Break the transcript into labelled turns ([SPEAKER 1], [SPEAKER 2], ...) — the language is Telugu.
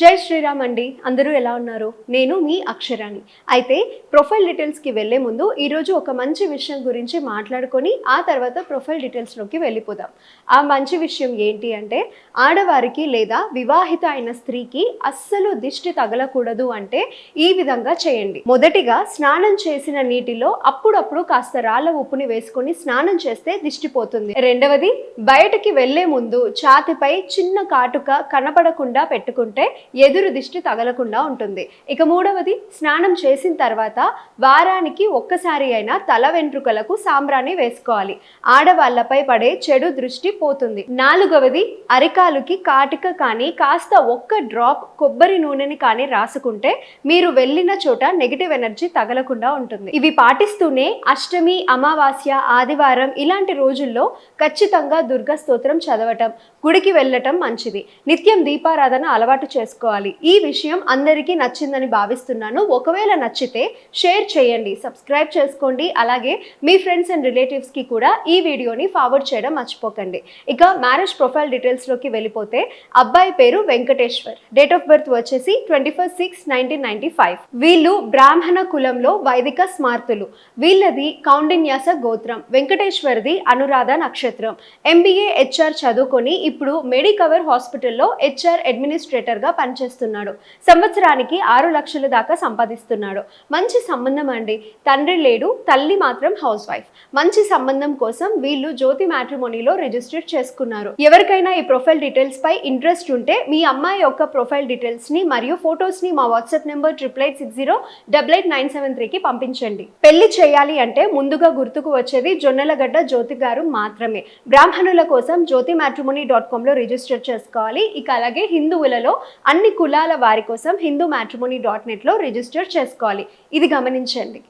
[SPEAKER 1] జై శ్రీరామ్ అండి. అందరూ ఎలా ఉన్నారు? నేను మీ అక్షరాణి. అయితే ప్రొఫైల్ డీటెయిల్స్కి వెళ్ళే ముందు ఈరోజు ఒక మంచి విషయం గురించి మాట్లాడుకొని ఆ తర్వాత ప్రొఫైల్ డీటెయిల్స్లోకి వెళ్ళిపోదాం. ఆ మంచి విషయం ఏంటి అంటే ఆడవారికి లేదా వివాహిత అయిన స్త్రీకి అస్సలు దిష్టి తగలకూడదు అంటే ఈ విధంగా చేయండి. మొదటిగా స్నానం చేసిన నీటిలో అప్పుడప్పుడు కాస్త రాళ్ళ ఉప్పుని వేసుకొని స్నానం చేస్తే దిష్టి పోతుంది. రెండవది బయటికి వెళ్ళే ముందు ఛాతిపై చిన్న కాటుక కనపడకుండా పెట్టుకుంటే ఎదురు దిష్టి తగలకుండా ఉంటుంది. ఇక మూడవది స్నానం చేసిన తర్వాత వారానికి ఒక్కసారి అయినా తల వెంట్రుకలకు సాంబ్రాణి వేసుకోవాలి. ఆడవాళ్ళపై పడే చెడు దృష్టి పోతుంది. నాలుగవది అరికాలుకి కాటిక కానీ కాస్త ఒక్క డ్రాప్ కొబ్బరి నూనెని కానీ రాసుకుంటే మీరు వెళ్ళిన చోట నెగిటివ్ ఎనర్జీ తగలకుండా ఉంటుంది. ఇవి పాటిస్తూనే అష్టమి అమావాస్య ఆదివారం ఇలాంటి రోజుల్లో ఖచ్చితంగా దుర్గా స్తోత్రం చదవటం గుడికి వెళ్ళటం మంచిది. నిత్యం దీపారాధన అలవాటు చేసుకోవాలి. ఈ విషయం అందరికీ నచ్చిందని భావిస్తున్నాను. ఒకవేళ నచ్చితే షేర్ చేయండి సబ్స్క్రైబ్ చేసుకోండి. అలాగే మీ ఫ్రెండ్స్ అండ్ రిలేటివ్స్కి కూడా ఈ వీడియోని ఫార్వర్డ్ చేయడం మర్చిపోకండి. ఇక మ్యారేజ్ ప్రొఫైల్ డీటెయిల్స్లోకి వెళ్ళిపోతే అబ్బాయి పేరు వెంకటేశ్వర్. డేట్ ఆఫ్ బర్త్ వచ్చేసి twenty first six nineteen ninety five వీళ్ళు బ్రాహ్మణ కులంలో వైదిక స్మార్తులు. వీళ్ళది కౌండిన్యాస గోత్రం. వెంకటేశ్వర్ది అనురాధ నక్షత్రం. ఎంబీఏ హెచ్ఆర్ చదువుకొని ఇప్పుడు మెడికవర్ హాస్పిటల్లో హెచ్ఆర్ అడ్మినిస్ట్రేటర్గా పనిచేస్తున్నాడు. సంవత్సరానికి ఆరు లక్షల దాకా సంపాదిస్తున్నాడు. మంచి సంబంధం అండి. తండ్రి లేడు తల్లి మాత్రం హౌస్ వైఫ్. మంచి సంబంధం కోసం వీళ్ళు జ్యోతి మ్యాట్రిమోనీలో రిజిస్టర్ చేసుకున్నారు. ఎవరికైనా ఈ ప్రొఫైల్ డీటెయిల్స్ పై ఇంట్రెస్ట్ ఉంటే మీ అమ్మాయి యొక్క ప్రొఫైల్ డీటెయిల్స్ని మరియు ఫొటోస్ని మా WhatsApp number triple eight six zero double eight nine seven త్రీకి పంపించండి. పెళ్ళి చేయాలి అంటే ముందుగా గుర్తుకు వచ్చేది జొన్నలగడ్డ జ్యోతి గారు మాత్రమే. బ్రాహ్మణుల కోసం జ్యోతి మ్యాట్రిమోనీ డాట్ కామ్లో రిజిస్టర్ చేసుకోవాలి. ఇక అలాగే హిందువులలో అన్ని కులాల వారి కోసం హిందూ మ్యాట్రిమోనీ డాట్ నెట్లో రిజిస్టర్ చేసుకోవాలి. ఇది గమనించండి.